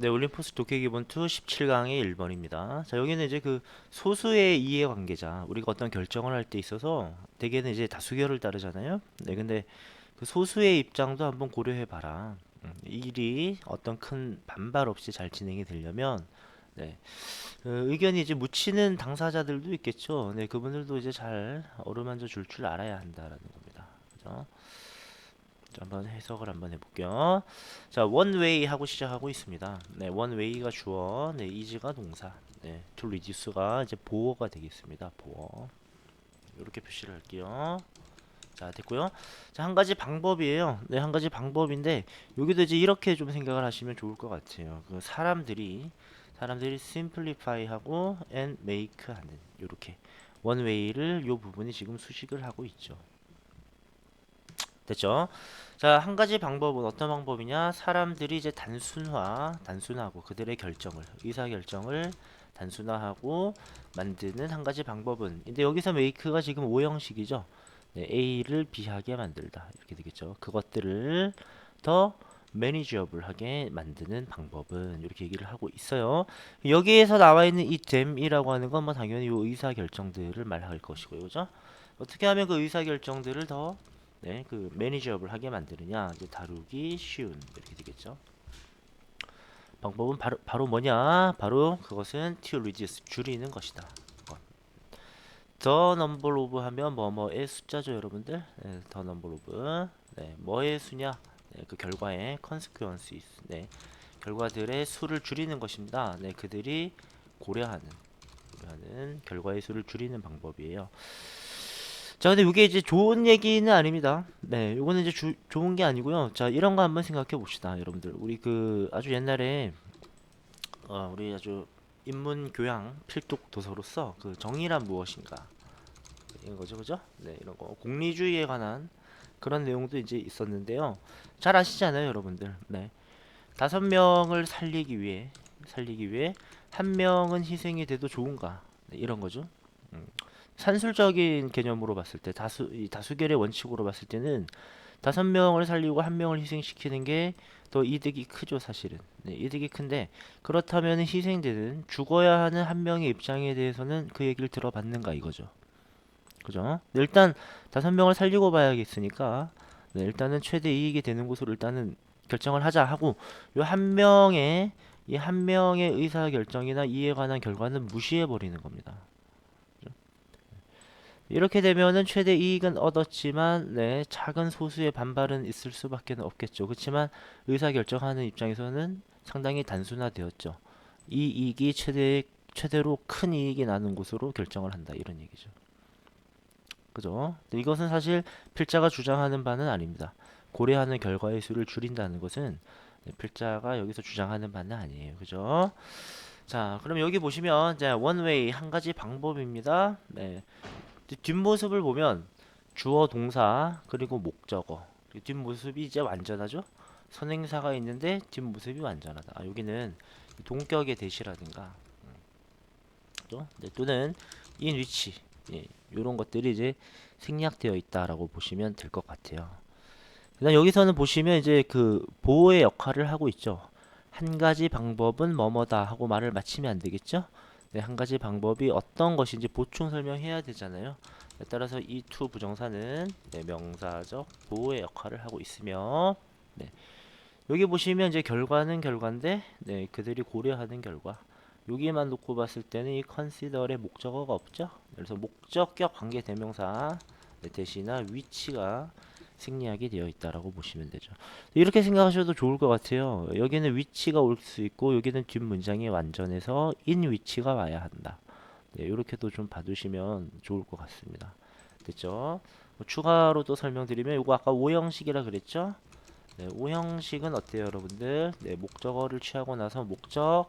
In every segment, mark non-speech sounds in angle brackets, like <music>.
네, 올림포스 독해 기본 2 17강의 1번입니다. 자, 여기는 이제 그 소수의 이해 관계자, 우리가 어떤 결정을 할 때 있어서 대개는 이제 다수결을 따르잖아요. 네, 근데 그 소수의 입장도 한번 고려해 봐라. 음, 이 일이 어떤 큰 반발 없이 잘 진행이 되려면 네, 그 의견이 이제 묻히는 당사자들도 있겠죠. 네, 그분들도 이제 잘 어루만져 줄 줄 알아야 한다라는 겁니다. 그죠? 자, 한번 해석을 한번 해볼게요. 자, 원웨이 하고 시작하고 있습니다. 네, 원웨이가 주어, 네, 이즈가 동사, 네, to reduce가 이제 보어가 되겠습니다. 보어. 이렇게 표시를 할게요. 자, 됐고요. 자, 한 가지 방법이에요. 네, 한 가지 방법인데 여기도 이제 이렇게 좀 생각을 하시면 좋을 것 같아요. 그 사람들이 사람들이 simplify 하고 and make 하는 요렇게 원웨이를 요 부분이 지금 수식을 하고 있죠. 됐죠? 자, 한 가지 방법은 어떤 방법이냐? 사람들이 이제 단순화, 단순하고 그들의 결정을, 의사 결정을 단순화하고 만드는 한 가지 방법은 근데 여기서 make가 지금 오형식이죠. 네, A를 B하게 만들다. 이렇게 되겠죠. 그것들을 더 매니저블하게 만드는 방법은 이렇게 얘기를 하고 있어요. 여기에서 나와 있는 이 them이라고 하는 건 뭐 당연히 이 의사 결정들을 말할 것이고요. 그죠? 어떻게 하면 그 의사 결정들을 더 네, 그 매니저블 하게 만드느냐 이제 다루기 쉬운 이렇게 되겠죠. 방법은 바로 바로 뭐냐? 바로 그것은 to reduce 줄이는 것이다. 어. the number of 하면 뭐뭐의 숫자죠, 여러분들. 네, the number of 네, 뭐의 수냐? 네, 그 결과의 consequences. 네, 결과들의 수를 줄이는 것입니다. 네, 그들이 고려하는 고려하는 결과의 수를 줄이는 방법이에요. 자, 근데 이게 이제 좋은 얘기는 아닙니다. 네, 요거는 이제 주, 좋은 게 아니고요. 자, 이런 거 한번 생각해 봅시다, 여러분들. 우리 그 아주 옛날에 어, 우리 아주 인문 교양 필독 도서로서 그 정의란 무엇인가 이런 거죠, 그죠? 네, 이런 거 공리주의에 관한 그런 내용도 이제 있었는데요. 잘 아시잖아요, 여러분들. 네, 다섯 명을 살리기 위해 살리기 위해 한 명은 희생이 돼도 좋은가? 네, 이런 거죠. 음. 산술적인 개념으로 봤을 때 다수 이 다수결의 원칙으로 봤을 때는 다섯 명을 살리고 한 명을 희생시키는 게 더 이득이 크죠 사실은. 네, 이득이 큰데 그렇다면 희생되는 죽어야 하는 한 명의 입장에 대해서는 그 얘기를 들어봤는가 이거죠. 그죠? 네, 일단 다섯 명을 살리고 봐야겠으니까 네, 일단은 최대 이익이 되는 곳으로 일단은 결정을 하자 하고 요 한 명의 이 한 명의 의사 결정이나 이에 관한 결과는 무시해 버리는 겁니다. 이렇게 되면은 최대 이익은 얻었지만 네, 작은 소수의 반발은 있을 수밖에 없겠죠. 그렇지만 의사 결정하는 입장에서는 상당히 단순화되었죠. 이 이익이 최대 최대로 큰 이익이 나는 곳으로 결정을 한다 이런 얘기죠. 그죠? 이것은 사실 필자가 주장하는 바는 아닙니다. 고려하는 결과의 수를 줄인다는 것은 네, 필자가 여기서 주장하는 바는 아니에요. 그죠? 자, 그럼 여기 보시면 이제 원웨이 한 가지 방법입니다. 네. 뒷모습을 보면 주어 동사 그리고 목적어. 뒷모습이 이제 완전하죠? 선행사가 있는데 뒷모습이 완전하다. 아, 여기는 동격의 대시라든가. 음, 또, 네, 또는 in which 예, 이런 것들이 이제 생략되어 있다라고 보시면 될 것 같아요. 그다음 여기서는 보시면 이제 그 보호의 역할을 하고 있죠. 한 가지 방법은 뭐뭐다 하고 말을 마치면 안 되겠죠 네, 한 가지 방법이 어떤 것인지 보충 설명해야 되잖아요. 네, 따라서 이투 부정사는 네, 명사적 보호의 역할을 하고 있으며 네, 여기 보시면 이제 결과는 결과인데 네, 그들이 고려하는 결과 여기만 놓고 봤을 때는 이 consider의 목적어가 없죠. 그래서 목적격 관계 대명사 네, 대신나 위치가 생략이 되어 있다라고 보시면 되죠. 이렇게 생각하셔도 좋을 것 같아요. 여기는 위치가 올 수 있고 여기는 뒷 문장이 완전해서 in 위치가 와야 한다. 네, 이렇게도 좀 봐두시면 좋을 것 같습니다. 됐죠? 뭐 추가로 또 설명드리면 이거 아까 오형식이라 그랬죠? 네, 오형식은 어때요, 여러분들? 네, 목적어를 취하고 나서 목적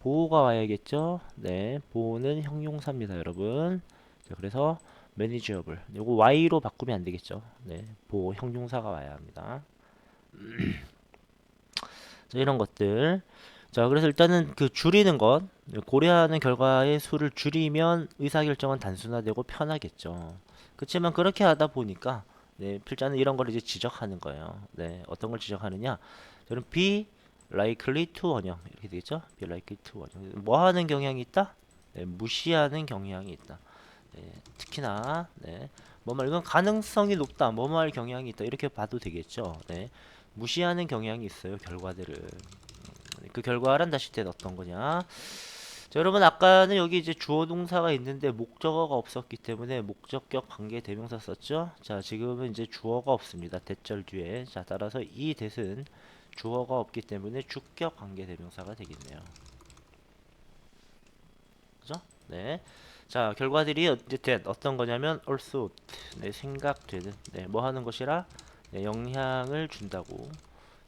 보호가 와야겠죠? 네, 보호는 형용사입니다, 여러분. 자, 그래서 매니저블 요거 y로 바꾸면 안 되겠죠. 네 보호 형용사가 와야 합니다. <clears throat> 자 이런 것들. 자 그래서 일단은 그 줄이는 것. 고려하는 결과의 수를 줄이면 의사결정은 단순화되고 편하겠죠. 그렇지만 그렇게 하다 보니까 네 필자는 이런 걸 이제 지적하는 거예요. 네 어떤 걸 지적하느냐. 저는 be likely to 원형. 이렇게 되겠죠? be likely to 원형. 뭐 하는 경향이 있다? 네, 무시하는 경향이 있다. 네, 특히나 네. 뭐뭐 이건 가능성이 높다. 할 경향이 있다. 이렇게 봐도 되겠죠. 네. 무시하는 경향이 있어요. 결과들을. 음, 그 결과란 다시 때 어떤 거냐? 자, 여러분 아까는 여기 이제 주어 동사가 있는데 목적어가 없었기 때문에 목적격 관계 대명사 썼죠? 자, 지금은 이제 주어가 없습니다. 대절 뒤에. 자, 따라서 이 대은 주어가 없기 때문에 주격 관계 대명사가 되겠네요. 그죠? 네. 자, 결과들이 어쨌든 어떤 거냐면 also 네, 생각되는 네, 뭐 하는 것이라 네, 영향을 준다고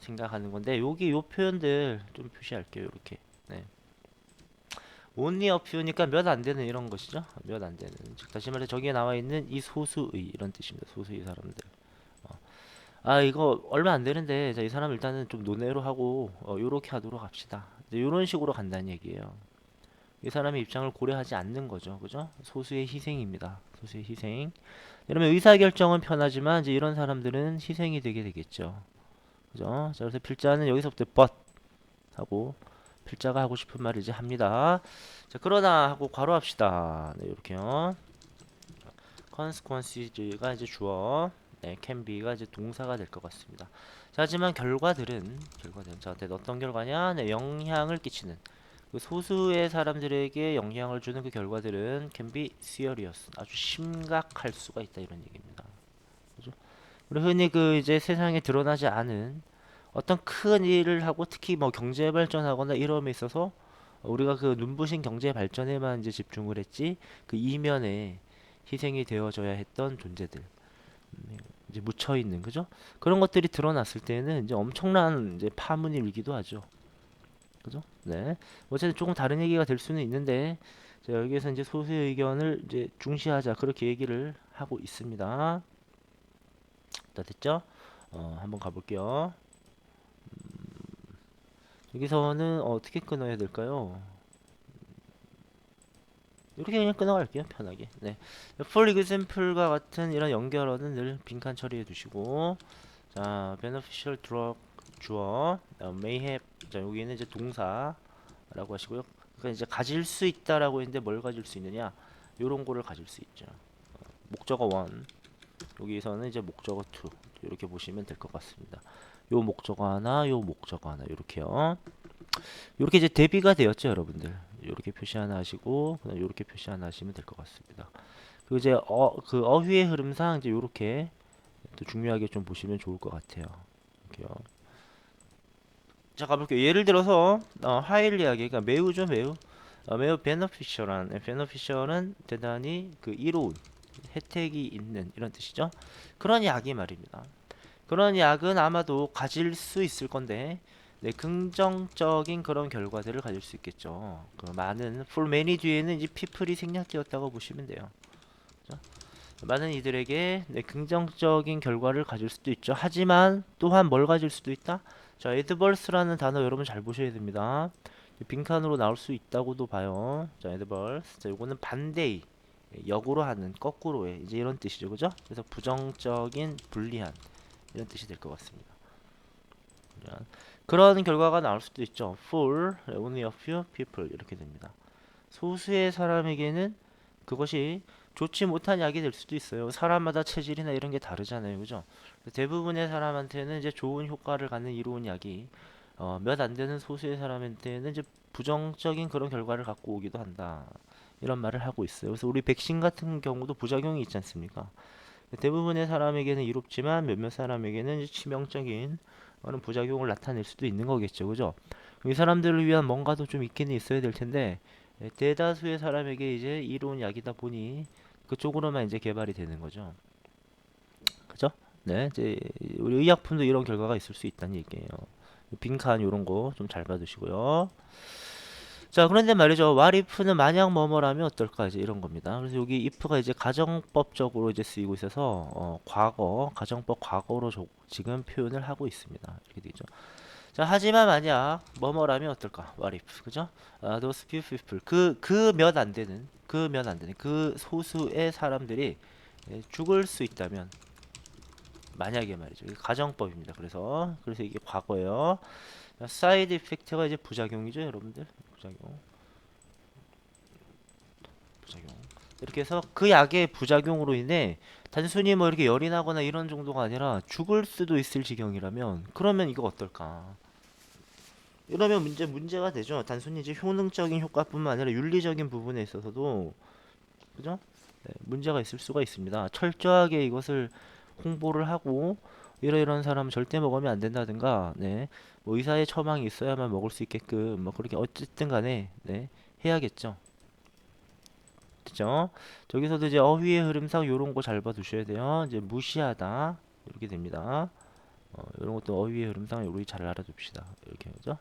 생각하는 건데 여기 요 표현들 좀 표시할게요. 이렇게. 네. only a few니까 몇 안 되는 이런 것이죠. 몇 안 되는. 즉 다시 말해 저기에 나와 있는 이 소수의 이런 뜻입니다. 소수의 사람들. 어. 아 이거 얼마 안 되는데 자, 이 사람 일단은 좀 논외로 하고 어, 요렇게 하도록 합시다. 이제 요런 식으로 간다는 얘기예요. 이 사람의 입장을 고려하지 않는 거죠. 그죠? 소수의 희생입니다. 소수의 희생. 이러면 의사결정은 편하지만 이제 이런 사람들은 희생이 되게 되겠죠. 그죠? 자, 그래서 필자는 여기서부터 but 하고 필자가 하고 싶은 말을 이제 합니다. 자, 그러나 하고 괄호합시다. 네, 이렇게요. consequences가 이제 주어, 네, can be가 이제 동사가 될 것 같습니다. 자, 하지만 결과들은 결과들은 저한테 어떤 결과냐? 네, 영향을 끼치는 그 소수의 사람들에게 영향을 주는 그 결과들은 can be serious 아주 심각할 수가 있다 이런 얘기입니다. 그죠? 우리 흔히 그 이제 세상에 드러나지 않은 어떤 큰 일을 하고 특히 뭐 경제 발전하거나 이름에 있어서 우리가 그 눈부신 경제 발전에만 이제 집중을 했지 그 이면에 희생이 되어져야 했던 존재들 음, 이제 묻혀 있는 그죠? 그런 것들이 드러났을 때는 이제 엄청난 이제 파문이 일기도 하죠. 그죠? 네. 어쨌든 조금 다른 얘기가 될 수는 있는데 자, 여기에서 이제 소수의 의견을 이제 중시하자 그렇게 얘기를 하고 있습니다. 다 됐죠? 어, 한번 가볼게요. 음, 여기서는 어떻게 끊어야 될까요? 이렇게 그냥 끊어갈게요 편하게 네 for example과 같은 이런 연결어는 늘 빈칸 처리해 두시고 자 beneficial drug 주어 어, may have 자 여기는 이제 동사라고 하시고요. 그러니까 이제 가질 수 있다라고 했는데 뭘 가질 수 있느냐? 요런 거를 가질 수 있죠. 어, 목적어 1 여기서는 이제 목적어 2 이렇게 보시면 될 것 같습니다. 요 목적어 하나 요 목적어 하나. 이렇게요. 이렇게 이제 대비가 되었죠 여러분들. 이렇게 표시 하나 하시고 이렇게 표시 하나 하시면 될 것 같습니다. 그리고 이제 어 그 어휘의 흐름상 이제 이렇게 또 중요하게 좀 보시면 좋을 것 같아요. 이렇게요 자 가볼게요 예를 들어서 어, 하일리하게 그러니까 매우죠 매우 어, 매우 베너피셜한 베너피셜은 대단히 그 이로운 혜택이 있는 이런 뜻이죠 그런 약이 말입니다 그런 약은 아마도 가질 수 있을 건데 네, 긍정적인 그런 결과들을 가질 수 있겠죠. 그 많은 many 뒤에는 이제 people이 생략되었다고 보시면 돼요. 그죠? 많은 이들에게 네, 긍정적인 결과를 가질 수도 있죠. 하지만 또한 뭘 가질 수도 있다? 자, adverse라는 단어 여러분 잘 보셔야 됩니다. 빈칸으로 나올 수 있다고도 봐요. 자, adverse. 자, 요거는 반대의 역으로 하는 거꾸로의 이제 이런 뜻이죠. 그죠? 그래서 부정적인 불리한 이런 뜻이 될 것 같습니다. 그런 결과가 나올 수도 있죠. For only a few people 이렇게 됩니다. 소수의 사람에게는 그것이 좋지 못한 약이 될 수도 있어요. 사람마다 체질이나 이런 게 다르잖아요. 그죠? 대부분의 사람한테는 이제 좋은 효과를 갖는 이로운 약이 어, 몇 안 되는 소수의 사람한테는 이제 부정적인 그런 결과를 갖고 오기도 한다. 이런 말을 하고 있어요. 그래서 우리 백신 같은 경우도 부작용이 있지 않습니까? 대부분의 사람에게는 이롭지만 몇몇 사람에게는 치명적인 그런 부작용을 나타낼 수도 있는 거겠죠. 그죠? 이 사람들을 위한 뭔가도 좀 있기는 있어야 될 텐데 예, 대다수의 사람에게 이제 이로운 약이다 보니 그쪽으로만 이제 개발이 되는 거죠. 그죠? 네, 이제 우리 의약품도 이런 결과가 있을 수 있다는 얘기예요. 빈칸 이런 거 좀 잘 봐두시고요. 자, 그런데 말이죠. what if는 만약 뭐뭐라면 어떨까 이제 이런 겁니다. 그래서 여기 if가 이제 가정법적으로 이제 쓰이고 있어서 어, 과거, 가정법 과거로 조, 지금 표현을 하고 있습니다. 이렇게 되죠. 자, 하지만 만약 뭐뭐라면 어떨까? if. 그죠? 아, those few people. 그그 몇 안 되는 그 몇 안 되는 그 소수의 사람들이 예, 죽을 수 있다면 만약에 말이죠. 가정법입니다. 그래서 그래서 이게 과거예요. 사이드 이펙트가 이제 부작용이죠, 여러분들. 부작용. 부작용. 이렇게 해서 그 약의 부작용으로 인해 단순히 뭐 이렇게 열이 나거나 이런 정도가 아니라 죽을 수도 있을 지경이라면 그러면 이거 어떨까? 이러면 문제 문제가 되죠. 단순히 이제 효능적인 효과뿐만 아니라 윤리적인 부분에 있어서도 그죠? 네, 문제가 있을 수가 있습니다. 철저하게 이것을 홍보를 하고 이러이러한 사람 절대 먹으면 안 된다든가, 네, 뭐 의사의 처방이 있어야만 먹을 수 있게끔 뭐 그렇게 어쨌든 간에 네, 해야겠죠. 그죠? 저기서도 이제 어휘의 흐름상 요런 거 잘 봐 두셔야 돼요. 이제 무시하다 이렇게 됩니다. 어, 이런 것도 어휘의 흐름상 우리 잘 알아둡시다. 이렇게 그죠?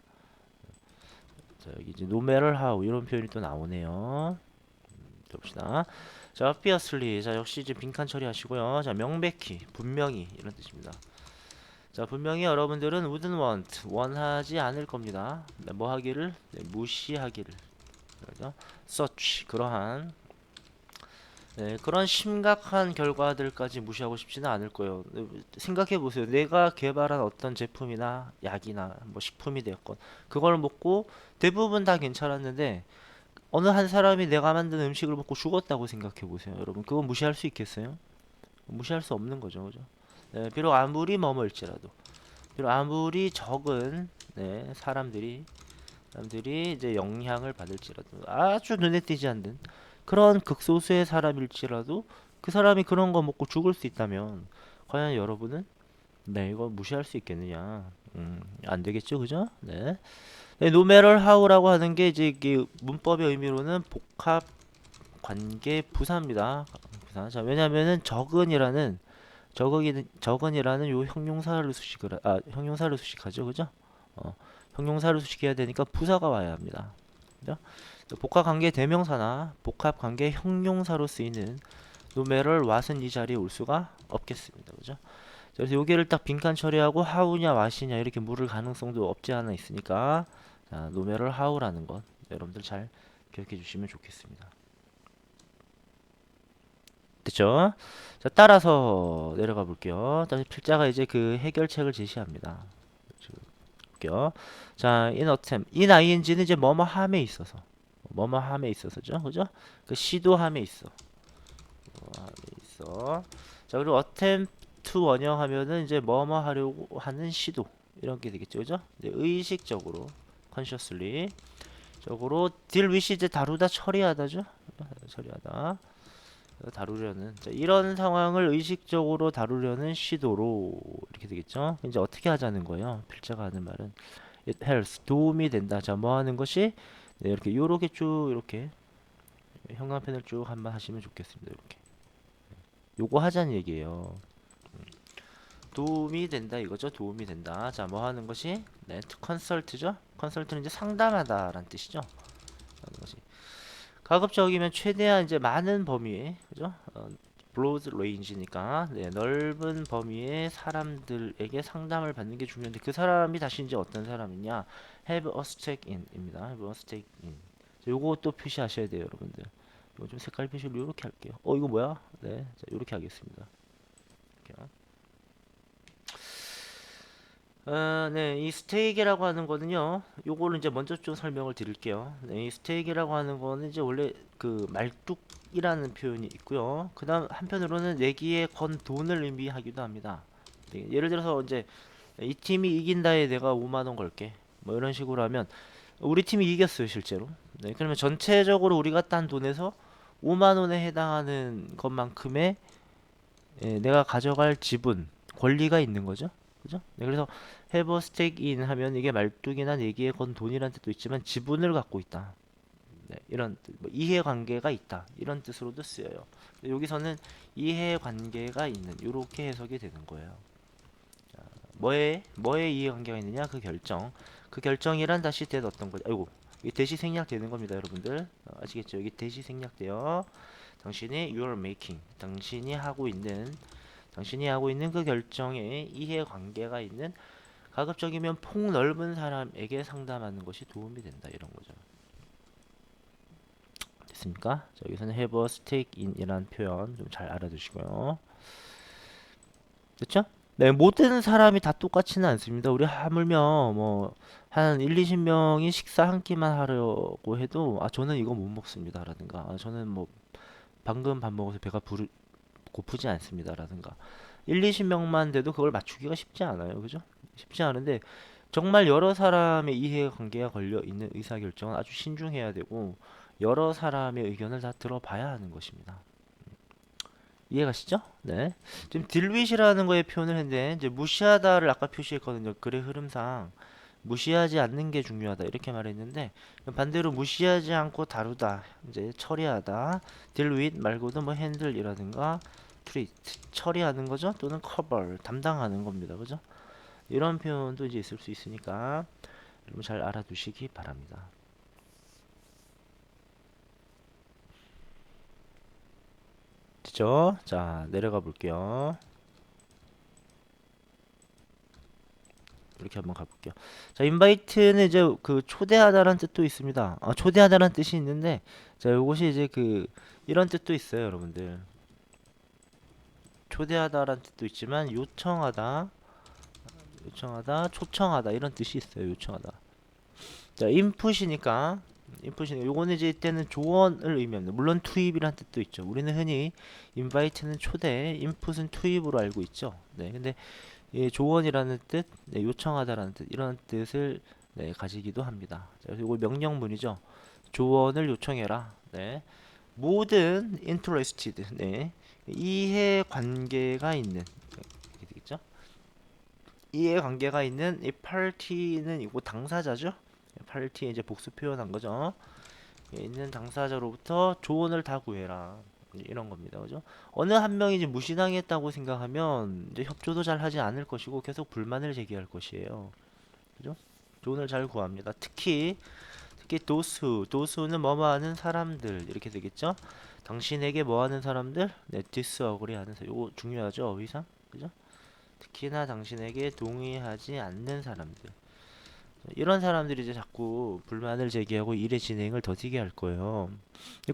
자 여기 이제 matter how 이런 표현이 또 나오네요. 음, 봅시다. 자, obviously. 자, 역시 이제 빈칸 처리하시고요. 자, 명백히, 분명히 이런 뜻입니다. 자, 분명히 여러분들은 wouldn't want, 원하지 않을 겁니다. 네, 뭐 하기를? 네, 무시하기를. 그죠? such, 그러한 네, 그런 심각한 결과들까지 무시하고 싶지는 않을 거예요. 네, 생각해 보세요. 내가 개발한 어떤 제품이나 약이나 뭐 식품이 되었건 그걸 먹고 대부분 다 괜찮았는데 어느 한 사람이 내가 만든 음식을 먹고 죽었다고 생각해 보세요. 여러분, 그건 무시할 수 있겠어요? 무시할 수 없는 거죠, 그죠? 네, 비록 아무리 머물지라도, 비록 아무리 적은 네, 사람들이 사람들이 이제 영향을 받을지라도 아주 눈에 띄지 않는 그런 극소수의 사람일지라도 그 사람이 그런 거 먹고 죽을 수 있다면 과연 여러분은 네, 이거 무시할 수 있겠느냐? 음, 안 되겠죠, 그죠? 네. 네, no matter how라고 하는 게 이제 문법의 의미로는 복합 관계 부사입니다. 부사. 자, 왜냐면은 적은이라는 적은이 적은이라는 요 형용사를 수식을 하- 아 형용사를 수식하죠, 그죠? 어, 형용사를 수식해야 되니까 부사가 와야 합니다. 그죠? 복합 관계 대명사나 복합 관계 형용사로 쓰이는 matter what은 이 자리에 올 수가 없겠습니다, 그죠? 그래서 여기를 딱 빈칸 처리하고 how냐 what이냐 이렇게 물을 가능성도 없지 않아 있으니까 자, matter how라는 것 여러분들 잘 기억해 주시면 좋겠습니다. 됐죠? 자, 따라서 내려가 볼게요. 다시 필자가 이제 그 해결책을 제시합니다. 볼게요. 자, in attempt. in ing는 이제 뭐뭐 함에 있어서. 뭐뭐 함에 있어서죠. 그죠? 그 시도함에 있어. 뭐 함에 있어. 자, 그리고 attempt 원형하면은 이제 뭐뭐 하려고 하는 시도. 이런 게 되겠죠. 그죠? 네, 의식적으로 consciously 적으로 deal with 이제 다루다 처리하다죠. 처리하다. 다루려는 자, 이런 상황을 의식적으로 다루려는 시도로 이렇게 되겠죠. 이제 어떻게 하자는 거예요? 필자가 하는 말은 it helps 도움이 된다. 자, 뭐 하는 것이 네, 이렇게 요렇게 쭉 이렇게 형광펜을 쭉 한번 하시면 좋겠습니다. 이렇게 요거 하자는 얘기예요. 음. 도움이 된다 이거죠. 도움이 된다. 자, 뭐 하는 것이 네, 컨설트죠. 컨설트는 이제 상담하다라는 뜻이죠. 하는 것이 가급적이면 최대한 이제 많은 범위에 그죠? 어, 브로드 레인지니까 네, 넓은 범위의 사람들에게 상담을 받는 게 중요한데 그 사람이 다시 이제 어떤 사람이냐? have a stake in입니다. have a stake in. 또 표시하셔야 돼요, 여러분들. 이거 좀 색깔 표시를 이렇게 할게요. 어, 이거 뭐야? 네, 자, 이렇게 하겠습니다. 이렇게 요. 어, 네, 이 스테이크라고 하는 거는요. 요거를 이제 먼저 좀 설명을 드릴게요. 네, 이 스테이크라고 하는 거는 이제 원래 그 말뚝이라는 표현이 있고요. 그다음 한편으로는 내기에 건 돈을 의미하기도 합니다. 네, 예를 들어서 이제 이 팀이 이긴다에 내가 5만 원 걸게. 뭐 이런 식으로 하면 우리 팀이 이겼어요, 실제로. 네, 그러면 전체적으로 우리가 딴 돈에서 5만 원에 해당하는 것만큼의 예, 내가 가져갈 지분, 권리가 있는 거죠. 그죠? 네, 그래서 have a stake 하면 이게 말뚝이나 내기에 건 돈이라는 뜻도 있지만 지분을 갖고 있다. 네, 이런 뜻, 뭐 이해관계가 있다. 이런 뜻으로도 쓰여요. 여기서는 이해관계가 있는 이렇게 해석이 되는 거예요. 자, 뭐에 뭐에 이해관계가 있느냐 그 결정. 그 결정이란 다시 대 어떤 거죠? 아이고 이 대시 생략되는 겁니다, 여러분들. 어, 아시겠죠? 여기 대시 생략돼요. 당신이 you are making 당신이 하고 있는 당신이 하고 있는 그 결정에 이해관계가 있는 가급적이면 폭넓은 사람에게 상담하는 것이 도움이 된다 이런 거죠. 됐습니까? 자, 여기서는 have a stake in 이라는 표현 좀 잘 알아두시고요. 됐죠? 네, 모든 사람이 다 똑같지는 않습니다. 우리 하물며 뭐 한 1, 20명이 식사 한 끼만 하려고 해도 아 저는 이거 못 먹습니다라든가 아, 저는 뭐 방금 밥 먹어서 배가 부르, 고프지 않습니다라든가 1, 20명만 돼도 그걸 맞추기가 쉽지 않아요. 그죠? 쉽지 않은데 정말 여러 사람의 이해관계가 걸려 있는 의사결정은 아주 신중해야 되고 여러 사람의 의견을 다 들어봐야 하는 것입니다. 이해가시죠? 네. 지금 딜윗이라는 거에 표현을 했는데 이제 무시하다를 아까 표시했거든요. 글의 흐름상 무시하지 않는 게 중요하다 이렇게 말했는데 반대로 무시하지 않고 다루다 이제 처리하다 딜윗 말고도 뭐 핸들이라든가 트리트 처리하는 거죠 또는 커버 담당하는 겁니다 그죠 이런 표현도 이제 있을 수 있으니까 여러분 잘 알아두시기 바랍니다 됐죠 자 내려가 볼게요 이렇게 한번 가볼게요. 자, 인바이트는 이제 그 초대하다라는 뜻도 있습니다. 아, 초대하다라는 뜻이 있는데, 자, 요것이 이제 그 이런 뜻도 있어요, 여러분들. 초대하다라는 뜻도 있지만 요청하다, 요청하다, 초청하다 이런 뜻이 있어요. 요청하다. 자, 인풋이니까 인풋이니까 요거는 이제 이때는 조언을 의미합니다. 물론 투입이란 뜻도 있죠. 우리는 흔히 인바이트는 초대, 인풋은 투입으로 알고 있죠. 네, 근데 이 조언이라는 뜻, 네, 요청하다라는 뜻 이런 뜻을 네, 가지기도 합니다. 자, 그래서 이거 명령문이죠. 조언을 요청해라. 네. 모든 interested, 네. 이해 관계가 있는 이렇게 되겠죠? 이해 관계가 있는 이 party는 이거 당사자죠? party 이제 복수 표현한 거죠. 예, 있는 당사자로부터 조언을 다 구해라. 이런 겁니다. 그죠? 어느 한 명이 이제 무시당했다고 생각하면 이제 협조도 잘 하지 않을 것이고 계속 불만을 제기할 것이에요. 그죠? 조언을 잘 구합니다. 특히 특히 도수, 도수는 뭐뭐 하는 사람들 이렇게 되겠죠? 당신에게 뭐 하는 사람들? 네, 디스어그리 하는 사람. 이거 중요하죠, 어휘상? 그죠? 특히나 당신에게 동의하지 않는 사람들. 이런 사람들이 이제 자꾸 불만을 제기하고 일의 진행을 더디게 할 거예요.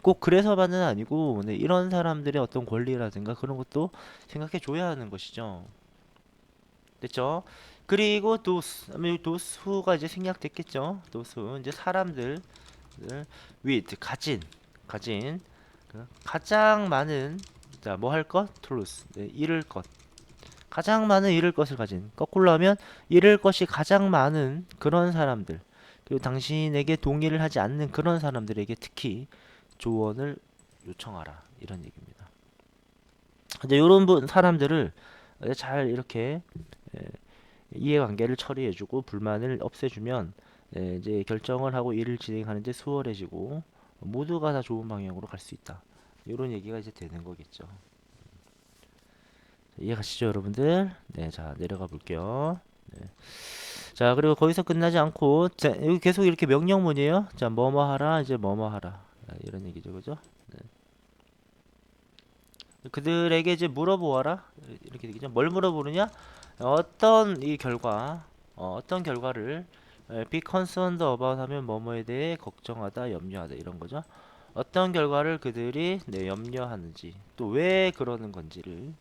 꼭 그래서만은 아니고 네, 이런 사람들의 어떤 권리라든가 그런 것도 생각해 줘야 하는 것이죠. 됐죠? 그리고 도스, 도수가 이제 생략됐겠죠. 도수 이제 사람들 with 가진 가진 그 가장 많은 자 뭐 할 것? truth 네, 잃을 것 가장 많은 잃을 것을 가진 거꾸로 하면 잃을 것이 가장 많은 그런 사람들 그리고 당신에게 동의를 하지 않는 그런 사람들에게 특히 조언을 요청하라 이런 얘기입니다. 이제 이런 분 사람들을 잘 이렇게 이해관계를 처리해주고 불만을 없애주면 이제 결정을 하고 일을 진행하는데 수월해지고 모두가 다 좋은 방향으로 갈 수 있다. 이런 얘기가 이제 되는 거겠죠. 이해가시죠, 여러분들? 네, 자 내려가 볼게요. 네. 자 그리고 거기서 끝나지 않고 자, 여기 계속 이렇게 명령문이에요. 자 뭐뭐 하라 이제 뭐뭐 하라 아, 이런 얘기죠, 그죠? 네. 그들에게 이제 물어보아라 이렇게 되겠죠. 뭘 물어보느냐? 어떤 이 결과, 어, 어떤 결과를 에, be concerned about 하면 뭐뭐에 대해 걱정하다, 염려하다 이런 거죠. 어떤 결과를 그들이 네, 염려하는지 또 왜 그러는 건지를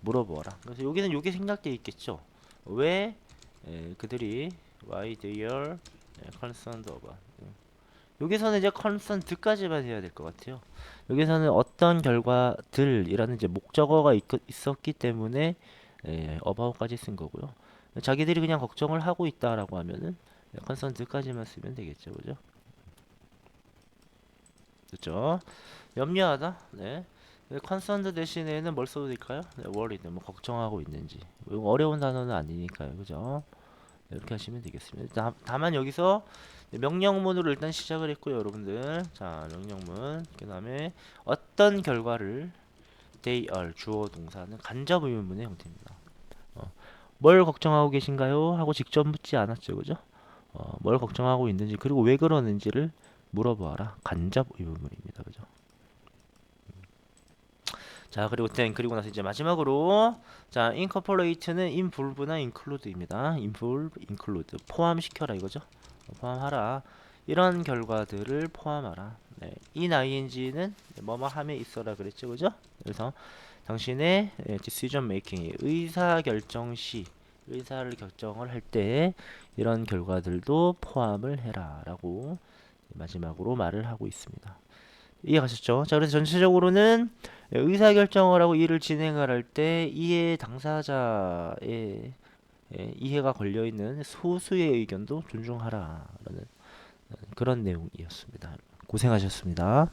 물어보아라. 그래서 여기는 여기 생략되어 있겠죠. 왜 에, 그들이 why they are concerned about 여기서는 이제 concerned까지만 해야 될 것 같아요. 여기서는 어떤 결과들이라는 이제 목적어가 있, 있었기 때문에 에, about까지 쓴 거고요. 자기들이 그냥 걱정을 하고 있다라고 하면은 concerned까지만 쓰면 되겠죠, 그죠? 그렇죠? 염려하다. 네. 컨선드 대신에는 뭘 써도 될까요? 네, worried, 뭐 걱정하고 있는지. 이거 어려운 단어는 아니니까요, 그죠? 네, 이렇게 하시면 되겠습니다. 다, 다만 여기서 명령문으로 일단 시작을 했고요, 여러분들. 자, 명령문. 그 다음에 어떤 결과를 they are 주어 동사는 간접 의문문의 형태입니다. 어, 뭘 걱정하고 계신가요? 하고 직접 묻지 않았죠, 그죠? 어, 뭘 걱정하고 있는지 그리고 왜 그러는지를 물어보아라. 간접 의문문입니다, 그죠? 자 그리고 then 그리고 나서 이제 마지막으로 자 incorporate는 involve나 include입니다. involve, include 포함시켜라 이거죠. 포함하라 이런 결과들을 포함하라. 네. in ing는 뭐뭐 함에 있어라 그랬죠, 그죠? 그래서 당신의 예, decision making 의사 결정 시 의사를 결정을 할 때 이런 결과들도 포함을 해라 라고 마지막으로 말을 하고 있습니다. 이해가셨죠? 자, 그래서 전체적으로는 의사 결정을 하고 일을 진행을 할 때 이해 당사자의 예, 이해가 걸려 있는 소수의 의견도 존중하라 라는 그런 내용이었습니다. 고생하셨습니다.